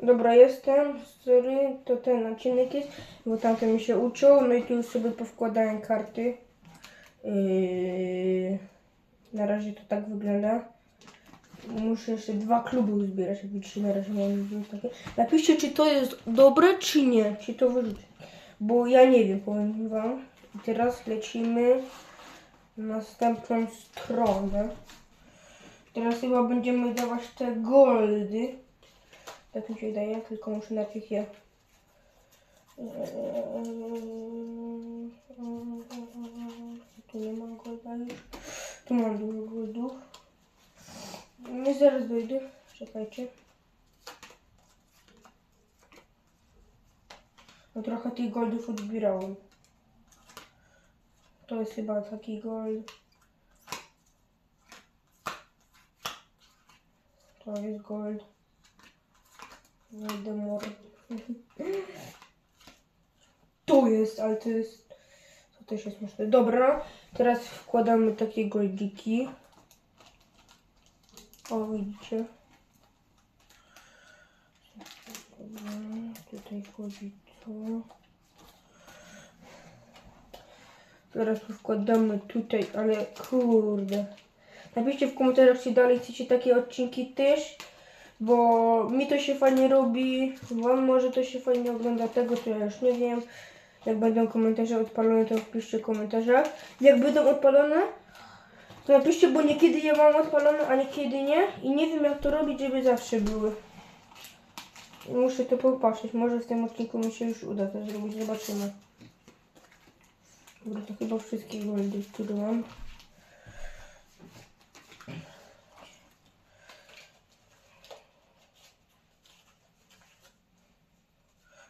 Dobra, jestem. Sorry, to ten odcinek jest, bo tamten mi się uczył. No i tu już sobie powkładałem karty. Yy, na razie to tak wygląda. Muszę jeszcze dwa kluby uzbierać, jak widzicie, na razie mam takie. Napiszcie, czy to jest dobre, czy nie, czy to wyrzucić. Bo ja nie wiem, powiem wam. I teraz lecimy na następną stronę. Teraz chyba będziemy dawać te goldy. Tak mi się wydaje, tylko muszę najpierw je... Tu nie mam golda już. Tu mam dużo goldów. Nie zaraz dojdę. Czekajcie. No trochę tych goldów odbierałem. To jest chyba taki gold. To jest gold. Voldemort. Tu jest, ale to jest... To też jest śmieszne. Dobra, teraz wkładamy takie goldziki. O, widzicie. Tutaj wchodzi to. Teraz tu wkładamy tutaj, ale kurde. Napiszcie w komentarzach, czy dalej chcecie takie odcinki też, bo mi to się fajnie robi, wam może to się fajnie ogląda, tego to ja już nie wiem. Jak będą komentarze odpalone, to wpiszcie w komentarzach. Jak będą odpalone, to napiszcie, bo niekiedy je mam odpalone, a niekiedy nie. I nie wiem jak to robić, żeby zawsze były. Muszę to popatrzeć, może w tym odcinku mi się już uda to zrobić, zobaczymy. Dobra, to chyba wszystkie goldy, które mam.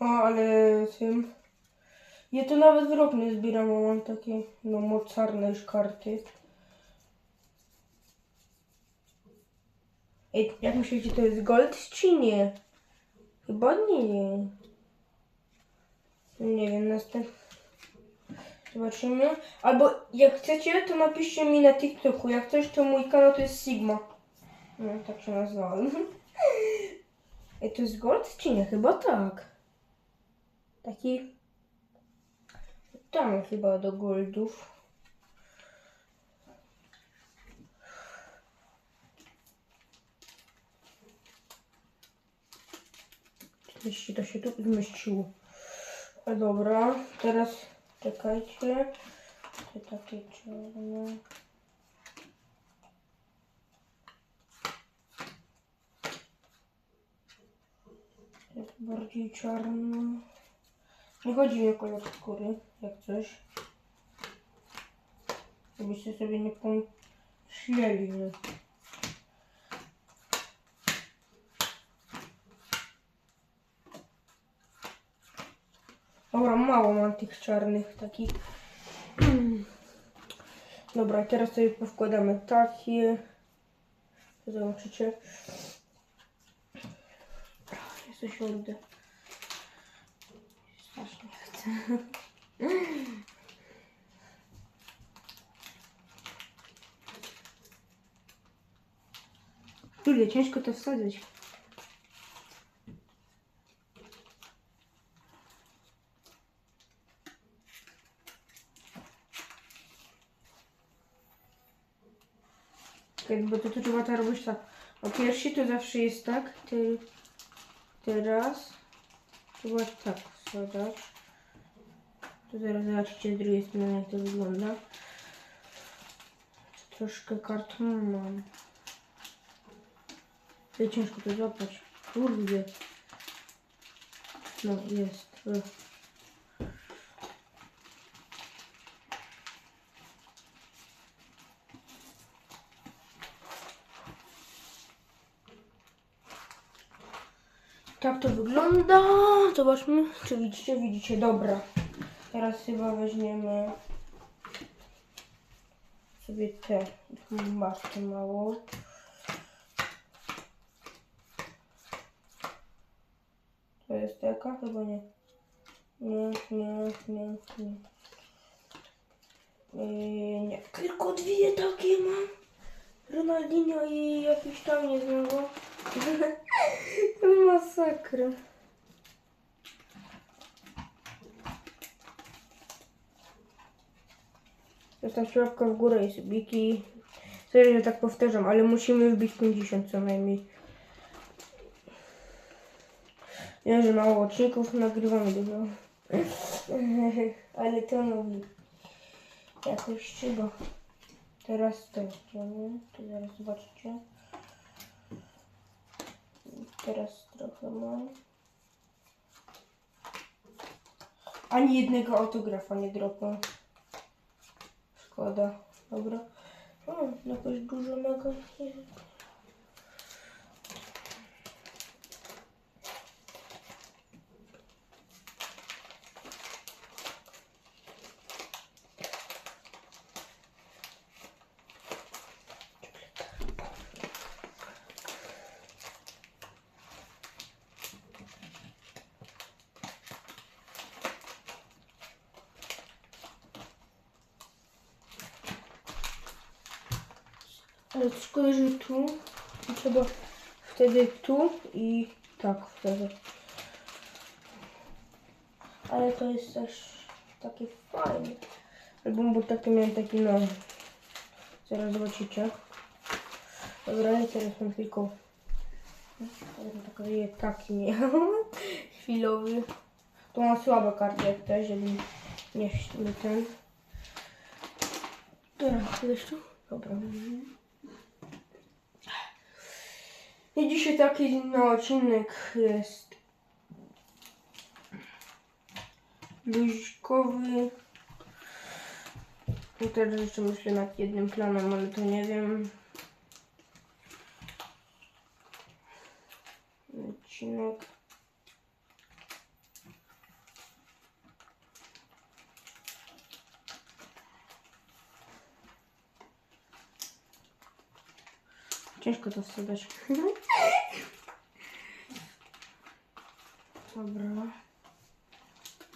O, ale tym... Ja to nawet w nie zbieram, bo mam takie, no, mocarne już karty. Ej, jak myślicie, to jest gold czy nie? Chyba nie. Nie wiem, następny... Zobaczymy. Albo jak chcecie, to napiszcie mi na TikToku. Jak coś, to mój kanał to jest Sigma. No, tak się nazwałem. Ej, to jest gold czy nie? Chyba tak. Taki... Tam chyba do goldów. Jeśli to się tu zmieściło. A dobra, teraz czekajcie. Te takie czarne. Jest bardziej czarno. Nie chodzi mi o kolor skóry, jak coś. Żebyście sobie nie pomyśleli, że... Dobra, mało mam tych czarnych takich. Dobra, teraz sobie powkładamy takie. Zobaczycie. To siądę. Ciężko to wsadzić. Jakby to, to trzeba to robić tak. O pierwszy to zawsze jest tak. Ty, teraz trzeba tak wsadzać. To zaraz zobaczycie z drugiej strony jak to wygląda. Troszkę kart mam. To ciężko to złapać. Kurde. No jest. Ech. Tak to wygląda. Zobaczmy, czy widzicie. Widzicie, dobra. Teraz chyba weźmiemy sobie te maskę małą. To jest taka? Chyba nie. Nie, nie, nie, nie. Nie. Tylko dwie takie mam. Ronaldinho i jakiś tam nie znam go. Masakra. Zostawcie łapkę w górę i subiki. Sorry, że tak powtarzam, ale musimy wbić 50 co najmniej. Wiem, że mało odcinków nagrywamy dużo. ale to mówi. Jakoś trzeba. Teraz to, nie? To zaraz zobaczycie. Teraz trochę mam. Ani jednego autografa nie dropa. Szkoda. Dobra. O, jakoś dużo mega. Że tu i trzeba wtedy tu i tak wtedy. Ale to jest też takie fajne. Album, bo taki miałem taki no. Zaraz zobaczycie. Dobra, i teraz mam tylko taki, taki miał. Chwilowy. To ma słabe karty jak też, żeby nie ten. Dobra, tu? Dobra. I dzisiaj taki no, odcinek jest luźkowy. I teraz jeszcze myślę nad jednym planem, ale to nie wiem. Odcinek. Ciężko to wsadzać. Dobra.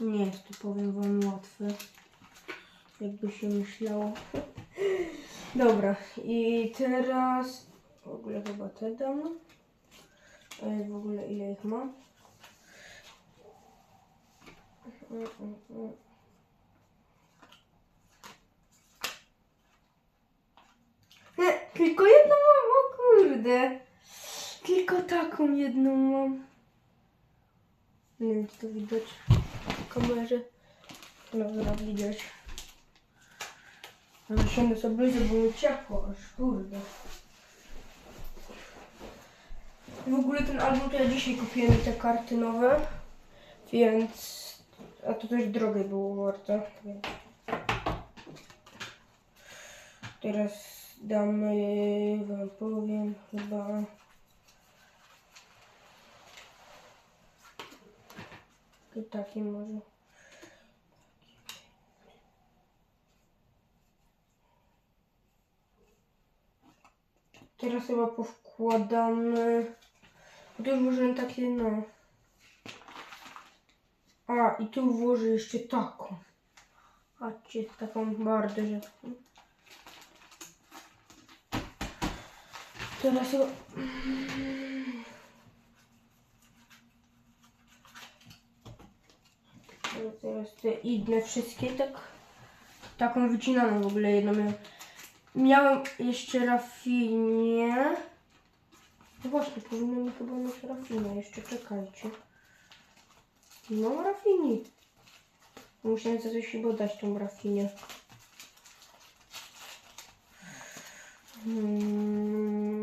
Nie jest to, powiem wam, łatwe. Jakby się myślało. Dobra, i teraz w ogóle chyba te dam. W ogóle ile ich mam? Tylko kurde. Tylko taką jedną mam. Nie wiem, czy to widać w kamerze. Dobra, widać. Zasiądę sobie bluzę, bo mi ciepło aż, kurde. W ogóle ten album to ja dzisiaj kupiłem te karty nowe, więc... A to też drogie było więc... Teraz damy, wam powiem, chyba... I taki może. Teraz chyba powkładamy. To już możemy takie no. A i tu włożę jeszcze taką. Patrzcie, taką bardzo rzadką. Teraz. No Teraz te inne wszystkie tak taką wycinaną w ogóle jedną miałem. Miałem jeszcze rafinię. No właśnie, powinno mi chyba mieć rafinę, jeszcze czekajcie. Mam rafini. Musiałem za coś chyba dać tą rafinię. Hmm.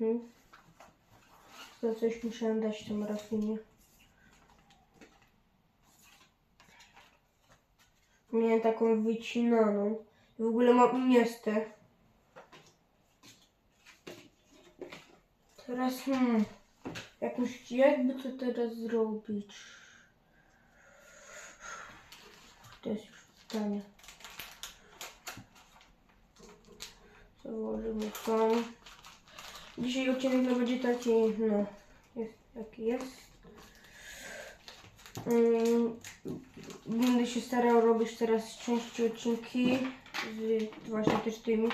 Mhm. Za coś musiałem dać tą rafinie. Miałem taką wycinaną. W ogóle mam iniestę. Teraz hmm. Jakoś jakby to teraz zrobić? To jest już pytanie. Założymy tam. Dzisiaj odcinek no będzie taki, no, jest taki jest. Mm, będę się starał robić teraz części odcinki z właśnie też tymi.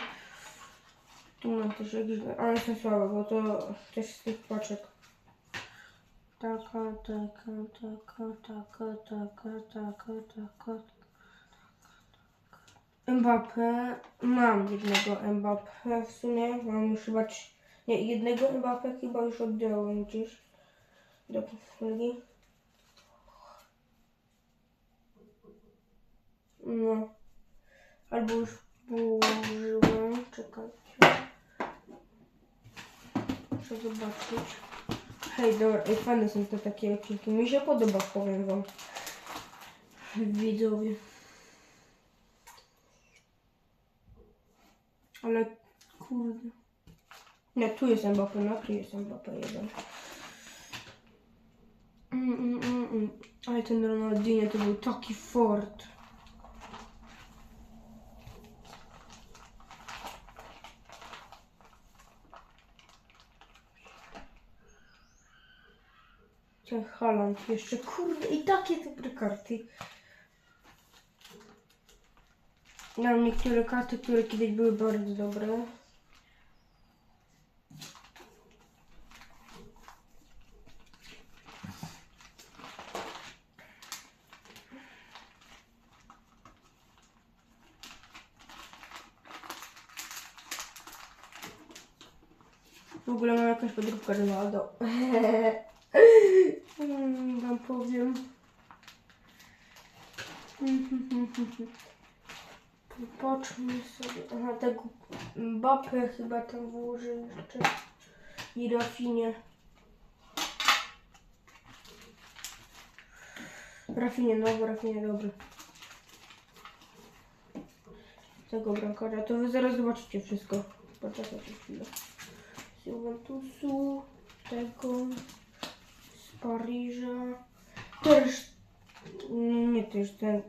Tu mam też jakieś, ale są słabe, bo to też z tych paczek. Taka, taka, taka, taka, taka, taka, taka. Mbappé, mam jednego Mbappé w sumie, mam już chyba, nie, jednego Mbappé chyba już oddałem gdzieś do ligi. No, albo już położyłem, czekajcie. Muszę zobaczyć. Hej, dobra, ej, fajne są te takie odcinki, mi się podoba, powiem wam. Widzowie. Ale kurde. Nie, tu jest Mbappé, no tu jest Mbappé jeden. Mm, mm, mm. Ale ten Ronaldinho to był taki fort. Ten Haaland jeszcze, kurde, i takie dobre karty. Mam niektóre karty, które kiedyś były bardzo dobre. Jakąś podróbkę Ronaldo. Mm, Wam powiem. Popatrzmy sobie. Aha, tego Mbappé chyba tam włożę jeszcze. I Rafinie. Rafinie, no bo Rafinie dobry. Tego bramkarza, to wy zaraz zobaczycie wszystko. Poczekajcie chwilę. Z Juventusu, tego, z Paryża. Też, nie, nie też ten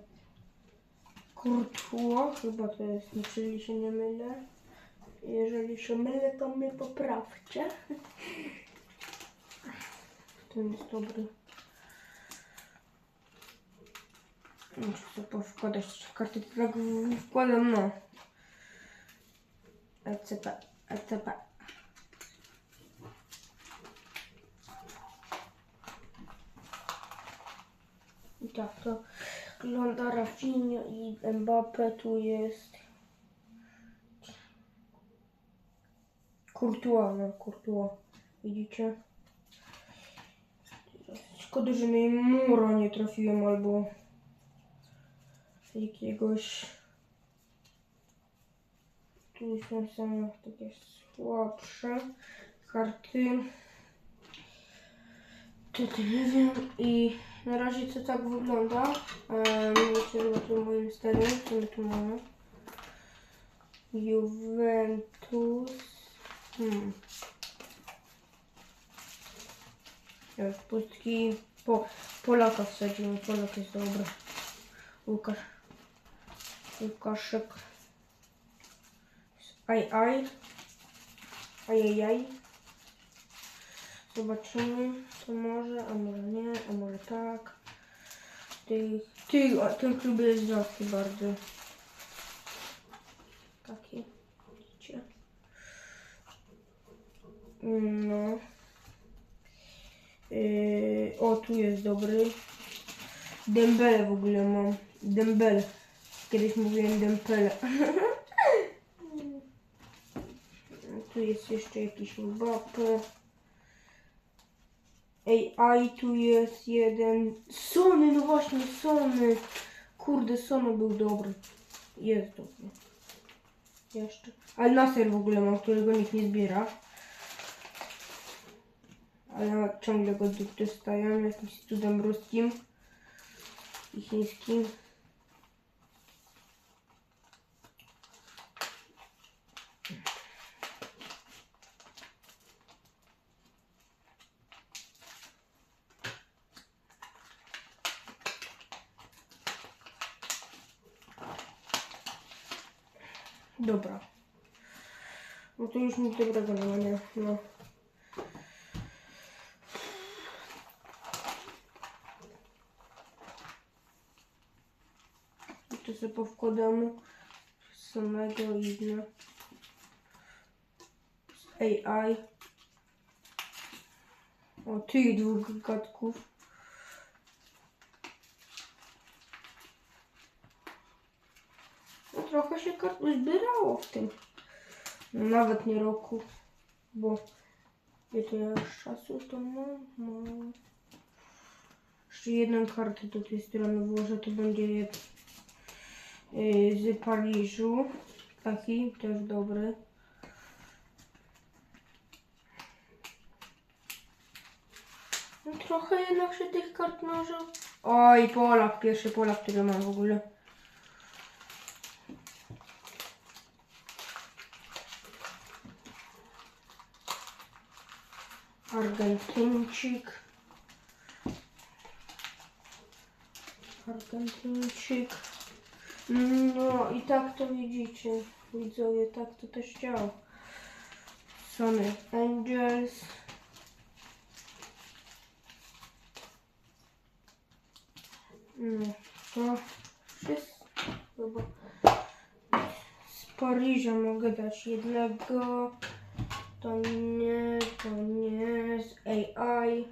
Courtois, chyba to jest, jeżeli się nie mylę. Jeżeli się mylę, to mnie poprawcie. Ten jest dobry. Muszę sobie powkładać w karty, tak wkładam, no. ECP, ECP. Tak to wygląda Rafinha i Mbappe tu jest Courtois, no Courtois, widzicie? Szkoda, że na Muro nie trafiłem albo jakiegoś tu są same takie słabsze karty. Tutaj nie wiem i na razie to tak wygląda. Um, jeszcze zobaczymy moim starym, co my tu mamy. Juventus. Hmm. Już pustki. Po, Polaka wsadziłem. Polak jest dobry. Łukasz. Łukaszek. Aj, aj. Ajajaj. Zobaczymy, co może, a może nie, a może tak. Ty, ty, o, ten klub jest rzadki bardzo. Taki, widzicie. No. Yy, o, tu jest dobry. Dembele w ogóle mam. Dembele. Kiedyś mówiłem Dembele. tu jest jeszcze jakiś Mbappe. Ej, tu jest jeden. Sony, no właśnie, Sony. Kurde, Sony był dobry. Jest dobry. Jeszcze. Ale Nasser w ogóle mam, którego nikt nie zbiera. Ale ciągle go dostaję jakimś cudem ruskim i chińskim. Dobra. No to już nic dobrego nie nie? No. to sobie powkładamy. Mega inne. Z AI. O, tych dwóch gadków. No trochę się kart zbierało w tym. Nawet nie roku, bo ile to ja już czasu to mam? mam. Jeszcze jedną kartę do tej strony włożę, to będzie yy, z Paryżu. Taki też dobry. No trochę jednak się tych kart może. Oj, Polak, pierwszy Polak, który mam w ogóle. Argentyńczyk. Argentyńczyk. No i tak to widzicie, widzowie, tak to też działa. Sony Angels. No, to wszystko. Z Paryża mogę dać jednego. To nie, to nie, z AI.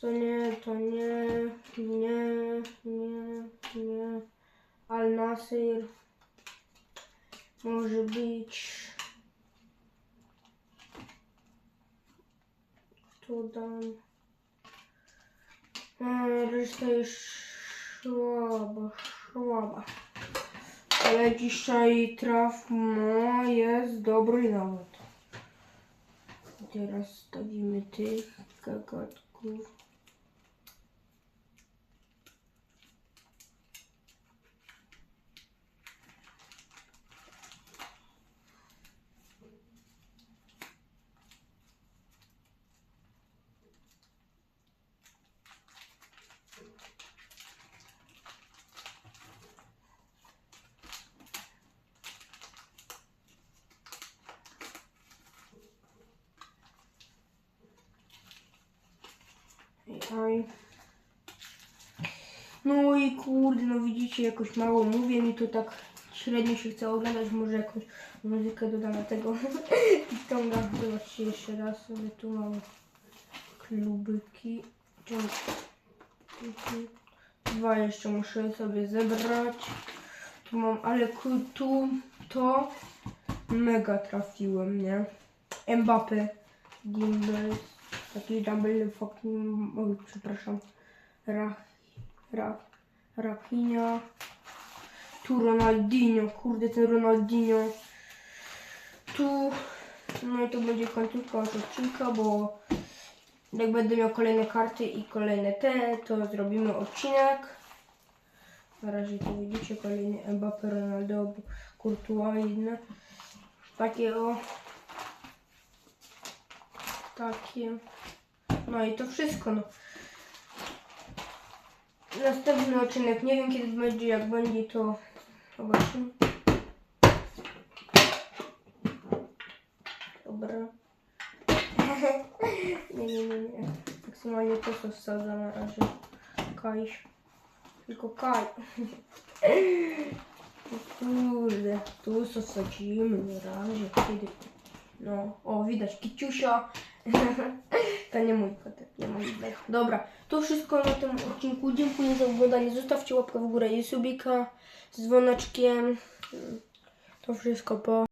To nie, to nie, nie, nie, nie. Al Nasir. Może być. To dam. E, Reszta jest słaba, słaba. Ale dzisiaj traf no, jest dobry nawet. Teraz stawimy tych gagatków. No i kurde, no widzicie, jakoś mało mówię mi to tak średnio się chce oglądać, może jakąś muzykę dodam do tego ściągam. Zobaczcie jeszcze raz sobie tu mam klubyki. Dwa jeszcze muszę sobie zebrać. Tu mam, ale tu to mega trafiłem, nie? Mbappé, Gimbal, taki double fucking, oj, przepraszam, Ra, Ra, Rafinha, tu Ronaldinho, kurde ten Ronaldinho, tu, no i to będzie końcówka od odcinka, bo jak będę miał kolejne karty i kolejne te, to zrobimy odcinek. Na razie to widzicie, kolejny Mbappé, Ronaldo, Courtois inne. Takie o takie. No i to wszystko. No. Następny odcinek, nie wiem kiedy będzie, jak będzie to zobaczymy. Dobra. nie, nie, nie, nie. Maksymalnie to co wsadza na razie. Kajś. Tylko Kaj. Kurde, tu co na razie. Kiedy... No, o, widać kiciusia. to nie mój kotek, nie mój innego. Dobra, to wszystko na tym odcinku. Dziękuję za oglądanie. Zostawcie łapkę w górę i subika z dzwoneczkiem. To wszystko po.